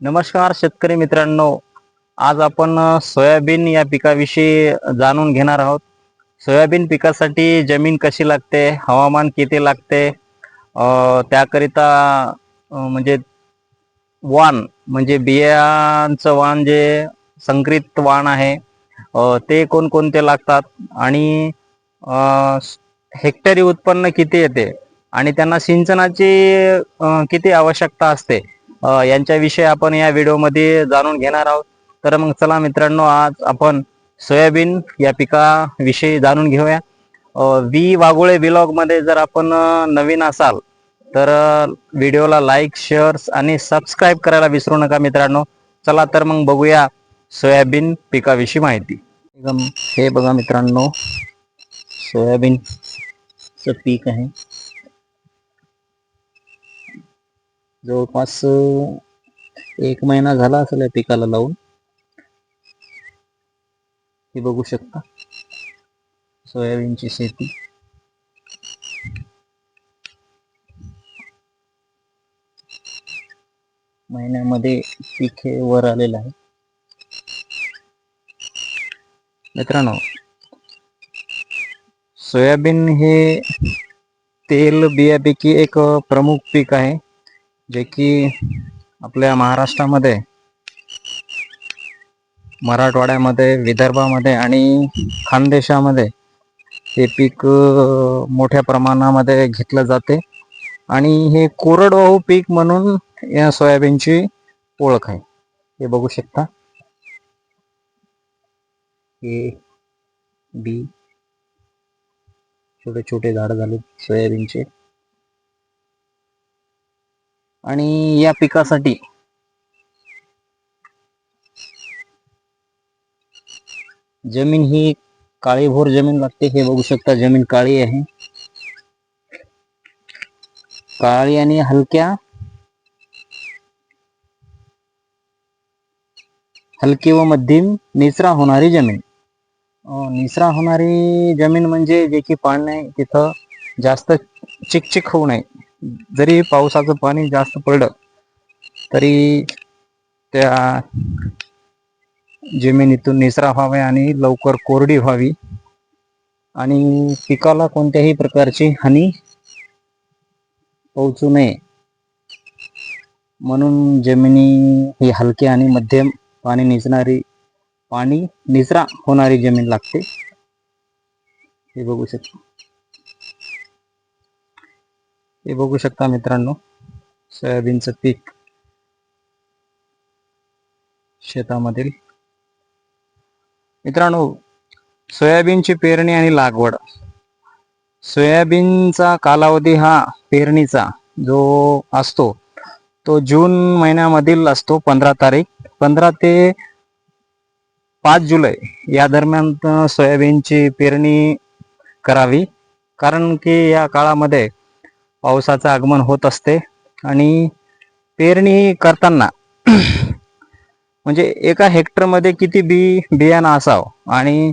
नमस्कार शेतकरी मित्रांनो. आज आपण सोयाबीन या पिकाविषयी जाणून घेणार आहोत. सोयाबीन पिकासाठी जमीन कशी लागते हवामान किती लागते त्याकरिता म्हणजे वाण म्हणजे बियांचं वाण जे संकरित वाण आहे ते कोणकोणते लागतात आणि हेक्टरी उत्पन्न किती येते आणि त्यांना सिंचनाची किती आवश्यकता असते यांच्याविषयी आपण या व्हिडिओमध्ये जाणून घेणार आहोत. तर मग चला मित्रांनो आज आपण सोयाबीन या पिकाविषयी जाणून घेऊया. वी वागुळे मध्ये जर आपण नवीन असाल तर व्हिडिओला लाईक शेअर्स आणि सबस्क्राईब करायला विसरू नका मित्रांनो. चला तर मग बघूया सोयाबीन पिकाविषयी माहिती. एकदम हे बघा मित्रांनो सोयाबीनचं पीक आहे. जवळपास एक महिना झाला असेल या पिकाला लावून. हे बघू शकता. सोयाबीनची शेती. महिन्यामध्ये पीक हे वर आलेलं आहे. मित्रांनो सोयाबीन हे तेल बियापैकी एक प्रमुख पीक आहे. जे की आपल्या महाराष्ट्रामध्ये मराठवाड्यामध्ये विदर्भामध्ये आणि खानदेशामध्ये हे पीक मोठ्या प्रमाणामध्ये घेतलं जाते. आणि हे कोरडवाहू पीक म्हणून या सोयाबीनची ओळख आहे. हे बघू शकता. ए बी छोटे छोटे झाड झाले सोयाबीनचे. आणि या पिकासाठी जमीन ही काळीभोर जमीन लागते हे बघू शकता जमीन काळी आहे. काळी आणि हलक्या हलकी व मध्यम निचरा होणारी जमीन. निचरा होणारी जमीन म्हणजे जे की पाणी तिथं जास्त चिकचिक होऊ नये. जरी पावसाचं पाणी जास्त पडलं तरी त्या जमिनीतून निचरा व्हावे आणि लवकर कोरडी व्हावी. आणि पिकाला कोणत्याही प्रकारची हानी पोहोचू नये. म्हणून जमिनी ही हलकी आणि मध्यम पाणी निचणारी पाणी निचरा होणारी जमीन लागते. हे बघू शकतो. हे बघू शकता मित्रांनो सोयाबीनचं पीक शेतामधील. मित्रांनो सोयाबीनची पेरणी आणि लागवड. सोयाबीनचा कालावधी हा पेरणीचा जो असतो तो जून महिन्यामधील असतो पंधरा तारीख. पंधरा ते पाच जुलै या दरम्यान सोयाबीनची पेरणी करावी. कारण की या काळामध्ये पावसाचं आगमन होत असते. आणि पेरणी करताना म्हणजे एका हेक्टरमध्ये किती बी बियाणं असावं? आणि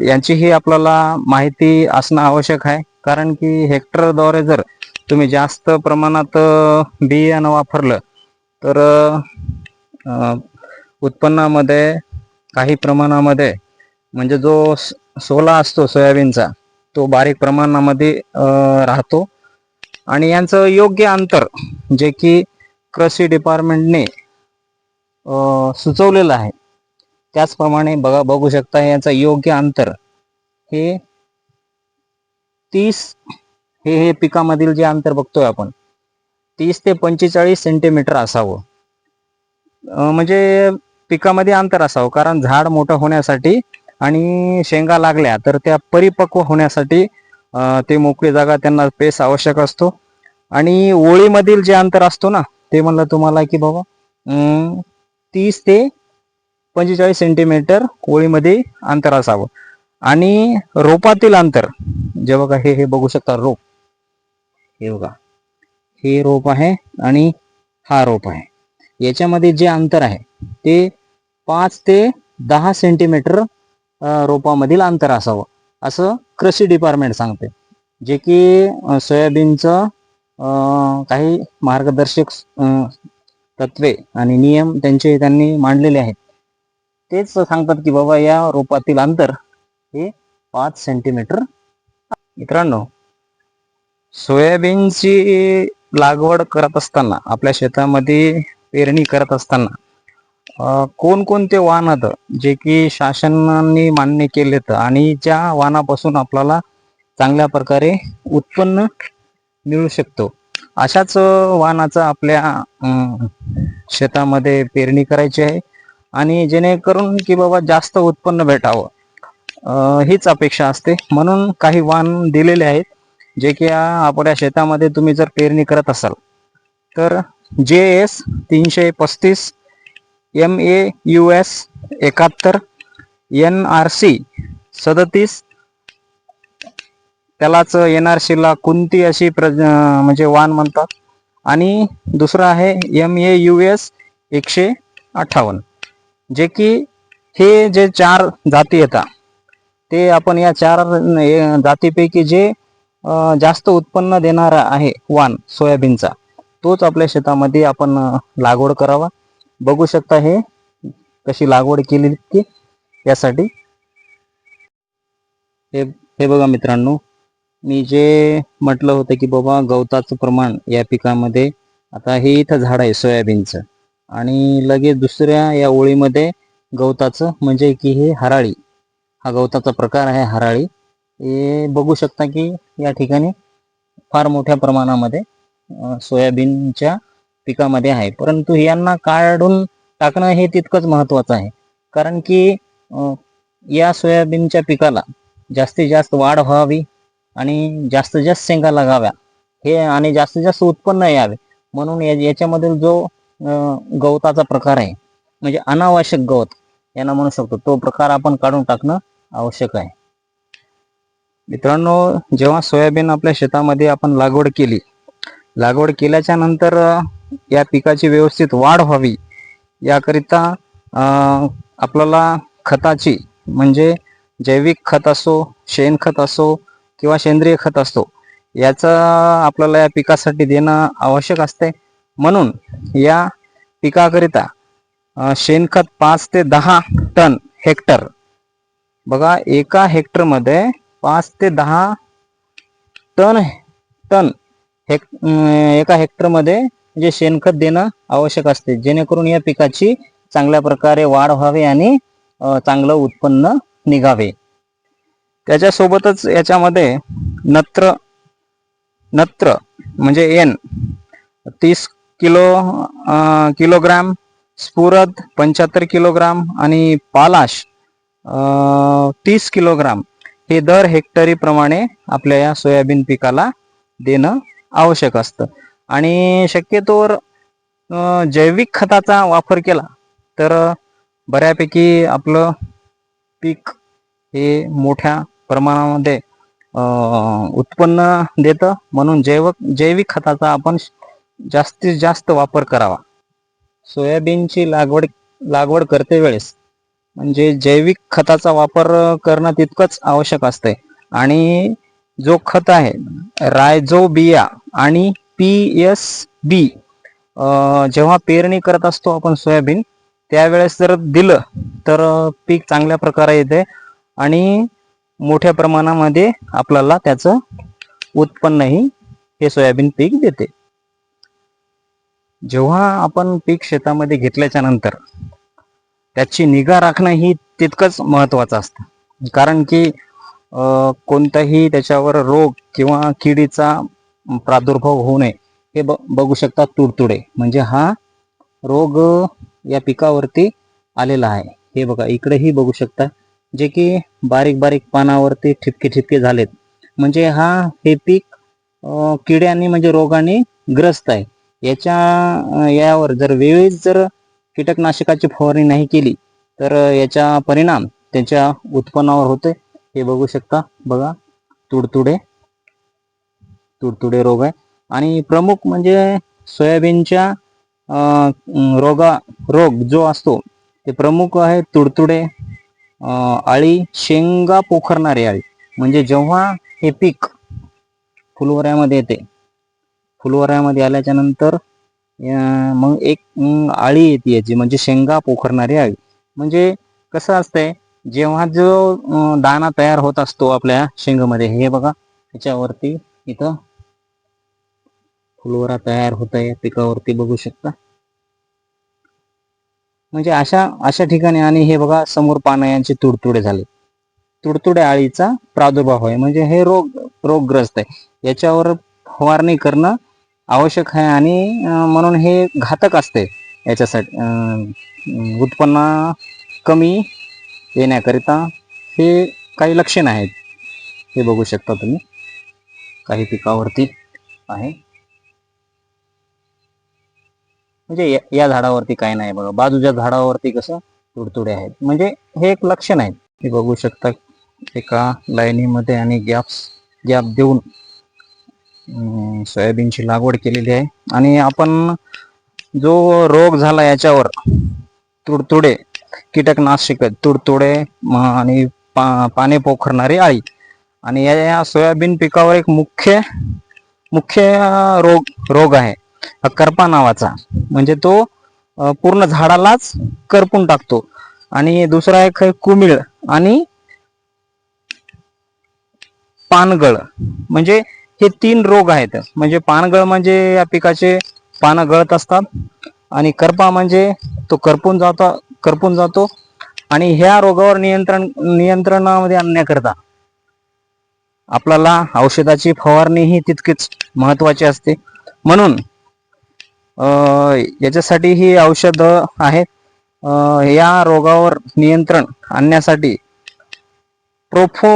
यांचीही आपल्याला माहिती असणं आवश्यक आहे. कारण की हेक्टरद्वारे जर तुम्ही जास्त प्रमाणात बियाणं वापरलं तर उत्पन्नामध्ये काही प्रमाणामध्ये म्हणजे जो सोला असतो सोयाबीनचा तो बारीक प्रमाणामध्ये राहतो. आणि यांचं योग्य अंतर जे की कृषी डिपार्टमेंटने सुचवलेलं आहे. त्याचप्रमाणे बघा बघू शकता याचं योग्य अंतर हे तीस हे हे पिकामधील जे अंतर बघतोय आपण तीस ते पंचेचाळीस सेंटीमीटर असावं. म्हणजे पिकामध्ये अंतर असावं कारण झाड मोठं होण्यासाठी आणि शेंगा लागल्या तर त्या परिपक्व होण्यासाठी ते मोकळी जागा त्यांना पेस आवश्यक असतो. आणि ओळीमधील जे अंतर असतो ना ते म्हणलं तुम्हाला की बाबा अं, तीस ते पंचेचाळीस सेंटीमीटर ओळीमध्ये अंतर असावं. आणि रोपातील अंतर जे बघा हे हे बघू शकता रोप. हे बघा हे रोप आहे आणि हा रोप आहे. याच्यामध्ये जे अंतर आहे ते पाच ते दहा सेंटीमीटर रोपामधील अंतर असावं. असं कृषी डिपार्टमेंट सांगते. जे की सोयाबीनचं काही मार्गदर्शक अं, तत्वे आणि नियम त्यांचे त्यांनी मांडलेले आहेत. तेच सांगतात की बाबा या रोपातील अंतर हे पाच सेंटीमीटर मित्रांनो सोयाबीनची लागवड करत असताना आपल्या शेतामध्ये पेरणी करत असताना कोणकोणते वाहन होतं जे की शासनाने मान्य केलेत आणि ज्या वाहनापासून आपल्याला चांगल्या प्रकारे उत्पन्न मिळू शकतो. अशाच वाहनाचा आपल्या शेतामध्ये पेरणी करायची आहे. आणि जेणेकरून की बाबा जास्त उत्पन्न भेटावं. हीच अपेक्षा असते. म्हणून काही वाहन दिलेले आहेत जे की आपल्या शेतामध्ये तुम्ही जर पेरणी करत असाल तर जे एस तीनशे पस्तीस एम ए यू एस एकाहत्तर एन आर सी सदतीस त्यालाच एन आर सीला कोणती अशी प्र म्हणजे वाण म्हणतात. आणि दुसरं आहे एम ए यू एस एकशे अठ्ठावन्न. जे की हे जे चार जाती येतात ते आपण या चार जातीपैकी जे जास्त उत्पन्न देणारा आहे वाण सोयाबीनचा तोच आपल्या शेतामध्ये आपण लागवड करावा. बघू शकता हे कशी लागवड केली की यासाठी. हे हे बघा मित्रांनो मी जे म्हटलं होतं की बाबा गवताचं प्रमाण या पिकामध्ये आता हे इथं झाड आहे सोयाबीनचं. आणि लगेच दुसऱ्या या ओळीमध्ये गवताचं म्हणजे की हे हराळी. हा गवताचा प्रकार आहे हराळी. हे बघू शकता की या ठिकाणी फार मोठ्या प्रमाणामध्ये सोयाबीनच्या पिकामध्ये आहे. परंतु यांना काढून टाकणं हे तितकंच महत्वाचं आहे. कारण की या सोयाबीनच्या पिकाला जास्तीत जास्त वाढ व्हावी आणि जास्तीत जास्त शेंगा लागाव्या. हे आणि जास्तीत जास्त उत्पन्न यावे. म्हणून याच्यामधील जो गवताचा प्रकार आहे म्हणजे अनावश्यक गवत यांना म्हणू शकतो. तो प्रकार आपण काढून टाकणं आवश्यक आहे. मित्रांनो जेव्हा सोयाबीन आपल्या शेतामध्ये आपण लागवड केली लागवड केल्याच्यानंतर या पिकाची व्यवस्थित वाढ व्हावी. याकरिता अं, आपल्याला खताची म्हणजे जैविक खत असो शेणखत असो किंवा सेंद्रिय खत असतो याचं आपल्याला या पिकासाठी देणं आवश्यक असते. म्हणून या पिकाकरिता शेणखत पाच ते दहा टन हेक्टर बघा एका हेक्टरमध्ये पाच ते दहा टन टन हेक एका हेक्टरमध्ये जे शेणखत देणं आवश्यक असते. जेणेकरून या पिकाची चांगल्या प्रकारे वाढ व्हावी आणि चांगलं उत्पन्न निघावे. त्याच्यासोबतच याच्यामध्ये नत्र नत्र म्हणजे एन तीस किलो आ, किलोग्राम स्फुरद पंच्याहत्तर किलोग्राम आणि पालाश तीस किलोग्राम हे दर हेक्टरी प्रमाणे आपल्या या सोयाबीन पिकाला देणं आवश्यक असतं. आणि शक्यतोवर जैविक खताचा वापर केला तर बऱ्यापैकी आपलं पीक हे मोठ्या प्रमाणामध्ये उत्पन्न देतं. म्हणून जैव जैविक खताचा आपण जास्तीत जास्त वापर करावा. सोयाबीनची लागवड लागवड करते वेळेस. म्हणजे जैविक खताचा वापर करणं तितकंच आवश्यक असते आणि जो खत आहे रायझो बिया आणि पी एस बी जेव्हा पेरणी करत असतो आपण सोयाबीन त्यावेळेस जर दिलं तर पीक चांगल्या प्रकारे येते. आणि मोठ्या प्रमाणामध्ये आपल्याला त्याचं उत्पन्नही हे सोयाबीन पीक देते. जेव्हा आपण पीक शेतामध्ये घेतल्याच्या नंतर त्याची निगा राखणं ही तितकंच महत्वाचं असतं. कारण की कोणताही त्याच्यावर रोग किंवा किडीचा प्रादुर्भाव होऊ नये हे ब बघू शकता तुडतुडे. म्हणजे हा रोग या पिकावरती आलेला आहे. हे बघा इकडेही बघू शकता. जे की बारीक बारीक पानावरती ठिपके ठिपके झालेत. म्हणजे हा हे पीक अं, किड्यांनी म्हणजे रोगाने ग्रस्त आहे. याच्या यावर जर वेळीच जर कीटकनाशकाची फवारणी नाही केली तर याचा परिणाम त्याच्या उत्पन्नावर होते हे बघू शकता. बघा. तुडतुडे. तुडतुडे रोग आहे. आणि प्रमुख म्हणजे सोयाबीनच्या रोगा रोग जो असतो ते प्रमुख आहे तुडतुडे. आळी शेंगा पोखरणारी आळी म्हणजे जेव्हा हे पीक फुलवऱ्यामध्ये येते फुलवऱ्यामध्ये आल्याच्यानंतर मग एक अळी आळी येते याची म्हणजे शेंगा पोखरणारी आळी म्हणजे कसं असतंय जेव्हा जो दाना दाणा तयार होत असतो आपल्या शेंगामध्ये हे बघा त्याच्यावरती इथं फुलवरा तयार होत आहे पिकावरती बघू शकता. म्हणजे अशा अशा ठिकाणी आणि हे बघा समोर पानं यांचे तुडतुडे झाले. तुडतुडे आळीचा प्रादुर्भाव आहे म्हणजे हे रोग रोगग्रस्त आहे. याच्यावर फवारणी करणं आवश्यक आहे आणि म्हणून हे घातक असते. याच्यासाठी उत्पन्न कमी येण्याकरिता हे काही लक्षण आहेत. हे बघू शकता तुम्ही. काही पिकावरती आहे. म्हणजे या- या झाडावरती काही नाही बघा. बाजूच्या झाडावरती कसं तुडतुडे आहेत. म्हणजे हे एक लक्षण आहे. हे बघू शकता एका लाईनीमध्ये आणि गॅप्स गॅप देऊन सोयाबीनची लागवड केलेली आहे. आणि आपण जो रोग झाला याच्यावर तुडतुडे कीटकनाशक तुडतुडे आणि पा, पाने पोखरणारी आळी आणि या या सोयाबीन पिकावर एक मुख्य मुख्य रोग रोग आहे. करपा नावाचा. म्हणजे तो पूर्ण झाडालाच करपून टाकतो. आणि दुसरा एक आहे कुमिळ आणि पानगळ. म्हणजे हे तीन रोग आहेत. म्हणजे पानगळ म्हणजे या पिकाचे पानं गळत असतात आणि करपा म्हणजे तो करपून जातो करपून जातो आणि ह्या रोगावर नियंत्रण नियंत्रणामध्ये आणण्याकरता आपल्याला औषधाची फवारणी ही तितकीच महत्वाची असते. म्हणून याच्यासाठी ही औषध आहेत. या रोगावर नियंत्रण आणण्यासाठी प्रोफो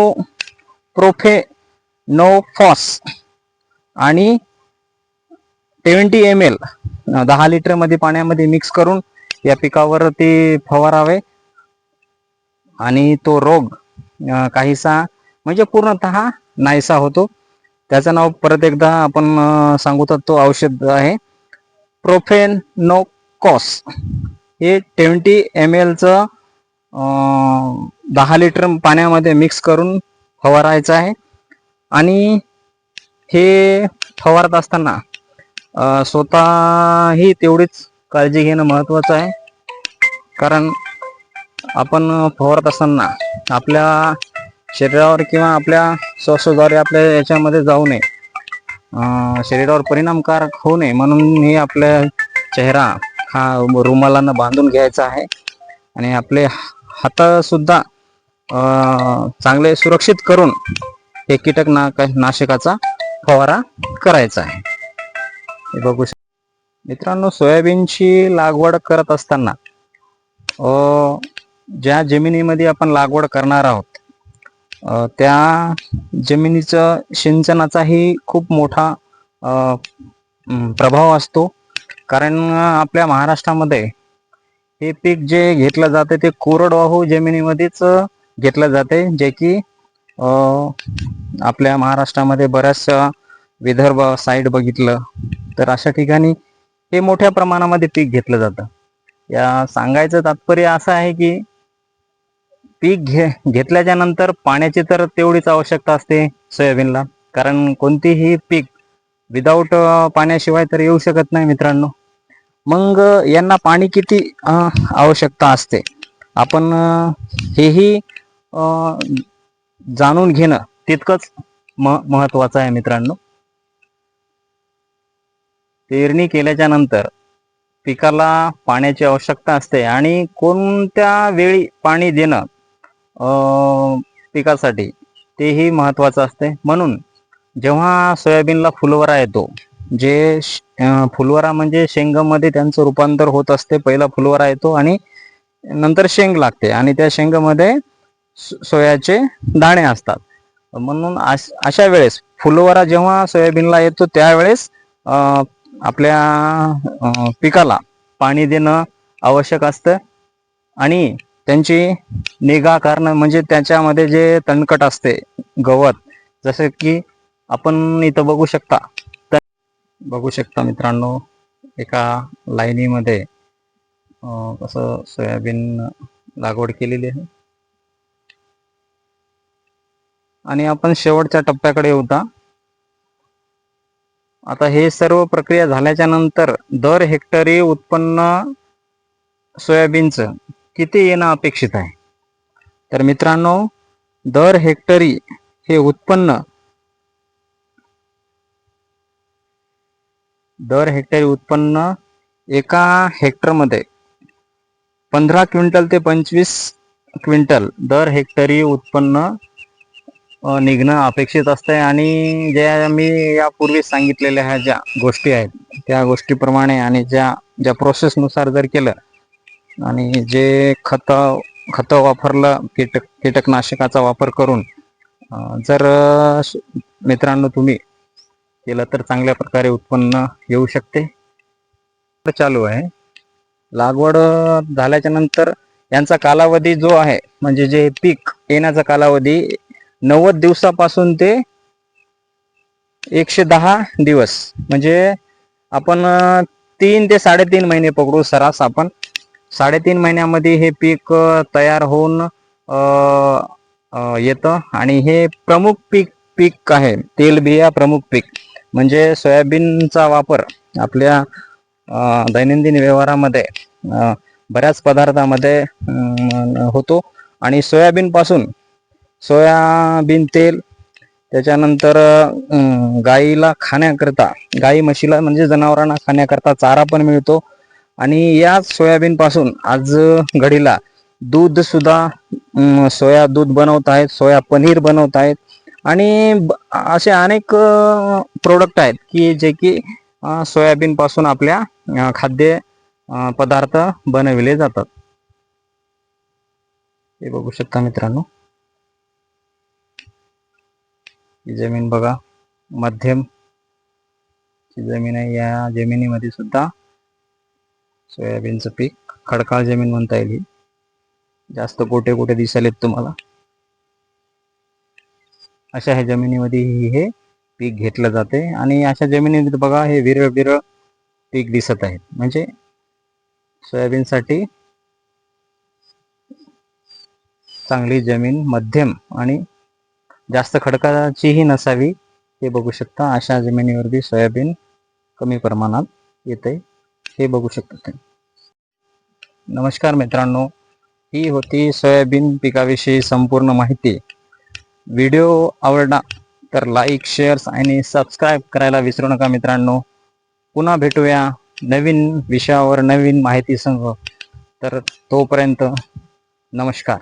प्रोफेनोफॉस आणि ट्वेंटी एम एल दहा लिटरमध्ये पाण्यामध्ये मिक्स करून या पिकावर ते फवारावे. आणि तो रोग काहीसा म्हणजे पूर्णतः नाहीसा होतो. त्याचं नाव परत एकदा आपण सांगू तर तो औषध आहे. प्रोफेनोकॉस. हे ट्वेंटी एम एलचं दहा लिटर पाण्यामध्ये मिक्स करून फवारायचं आहे. आणि हे फवारत असताना स्वतःही तेवढीच काळजी घेणं महत्त्वाचं आहे. कारण आपण फवारत असताना आपल्या शरीरावर किंवा आपल्या श्वासोद्वारे आपल्या याच्यामध्ये जाऊ नये. शरीरावर परिणामकारक होऊ नये म्हणून हे आपल्या चेहरा हा रुमालानं बांधून घ्यायचा आहे. आणि आपले हात सुद्धा चांगले सुरक्षित करून हे कीटक नाशकाचा फवारा करायचा आहे. हे बघू मित्रांनो सोयाबीनची लागवड करत असताना ज्या जमिनीमध्ये आपण लागवड करणार आहोत त्या जमिनीचं सिंचनाचाही खूप मोठा प्रभाव असतो. कारण आपल्या महाराष्ट्रामध्ये हे पीक जे घेतलं जाते ते कोरडवाहू जमिनीमध्येच घेतलं जाते. जे की आपल्या महाराष्ट्रामध्ये बऱ्याचशा विदर्भ साईड बघितलं तर अशा ठिकाणी हे मोठ्या प्रमाणामध्ये पीक घेतलं जातं. या सांगायचं तात्पर्य असं आहे की पीक घे घेतल्याच्या नंतर पाण्याची तर तेवढीच आवश्यकता असते सोयाबीनला. कारण कोणतीही पीक विदाऊट पाण्याशिवाय तर येऊ शकत नाही मित्रांनो. मग यांना पाणी किती आवश्यकता असते? आपण हेही अं, जाणून घेणं तितकंच म महत्वाचं आहे मित्रांनो. पेरणी केल्याच्यानंतर पिकाला पाण्याची आवश्यकता असते आणि कोणत्या वेळी पाणी देणं पिकासाठी. तेही महत्त्वाचं असते. म्हणून जेव्हा सोयाबीनला फुलवरा येतो जे फुलवरा म्हणजे शेंगामध्ये त्यांचं रूपांतर होत असते. पहिला फुलवरा येतो आणि नंतर शेंग लागते आणि त्या शेंगामध्ये सो- सोयाचे दाणे असतात. म्हणून अशा वेळेस फुलवरा जेव्हा सोयाबीनला येतो त्यावेळेस आपल्या पिकाला पाणी देणं आवश्यक असतं. आणि त्यांची निगा करणं म्हणजे त्याच्यामध्ये जे तणकट असते गवत जसं की आपण इथं बघू शकता. तर बघू शकता मित्रांनो एका लाईनीमध्ये अं, कसं सोयाबीन लागवड केलेली आहे. आणि आपण शेवटच्या टप्प्याकडे होता आता हे सर्व प्रक्रिया झाल्याच्यानंतर दर हेक्टरी उत्पन्न सोयाबीनचं. किती येणं अपेक्षित आहे? तर मित्रांनो दर हेक्टरी हे उत्पन्न दर हेक्टरी उत्पन्न एका हेक्टरमध्ये पंधरा क्विंटल ते पंचवीस क्विंटल दर हेक्टरी उत्पन्न निघणं अपेक्षित असतंय आणि ज्या मी यापूर्वी सांगितलेल्या ह्या ज्या गोष्टी आहेत त्या गोष्टीप्रमाणे आणि ज्या ज्या प्रोसेसनुसार जर केलं आणि जे खत खत वापरलं कीटक कीटकनाशकाचा वापर करून जर मित्रांनो तुम्ही केलं तर चांगल्या प्रकारे उत्पन्न येऊ शकते. चालू आहे. लागवड झाल्याच्यानंतर यांचा कालावधी जो आहे म्हणजे जे पीक येण्याचा कालावधी नव्वद दिवसापासून ते एकशे दहा दिवस. म्हणजे आपण तीन ते साडेतीन महिने पकडू सरास आपण साडेतीन महिन्यामध्ये हे पीक तयार होऊन येतं. आणि हे प्रमुख पीक पीक आहे तेलबिया प्रमुख पीक. म्हणजे सोयाबीनचा वापर आपल्या दैनंदिन व्यवहारामध्ये बऱ्याच पदार्थामध्ये होतो. आणि सोयाबीनपासून सोयाबीन तेल त्याच्यानंतर गाईला खाण्याकरता गाई म्हशीला म्हणजे जनावरांना खाण्याकरता चारा पण मिळतो. आणि या सोयाबीन पासून आज घडीला दूध सुद्धा सोया दूध बनवत आहेत सोया पनीर बनवत आहेत. आणि असे अनेक प्रोडक्ट आहेत की जे की सोयाबीन पासून आपल्या खाद्य पदार्थ बनविले जातात. हे बघू शकता मित्रांनो. ही जमीन बघा मध्यम. ची जमीन आहे या जमिनीमध्ये सुद्धा सोयाबीनचं पीक खडकाळ जमीन म्हणता येईल ही. जास्त गोटे गोटे दिसायलेत तुम्हाला. अशा ह्या जमिनीमध्ये ही हे पीक घेतलं जाते आणि अशा जमिनीत बघा हे विरळ विरळ पीक दिसत आहेत. म्हणजे सोयाबीनसाठी चांगली जमीन मध्यम आणि जास्त खडकाचीही नसावी हे बघू शकता. अशा जमिनीवरती सोयाबीन कमी प्रमाणात येते हे बघू शकता तुम्ही. नमस्कार मित्रांनो ही होती सोयाबीन पिकाविषयी संपूर्ण माहिती. व्हिडिओ आवडला तर लाईक शेअर्स आणि सबस्क्राईब करायला विसरू नका मित्रांनो. पुन्हा भेटूया नवीन विषयावर नवीन माहिती संग तर तोपर्यंत नमस्कार.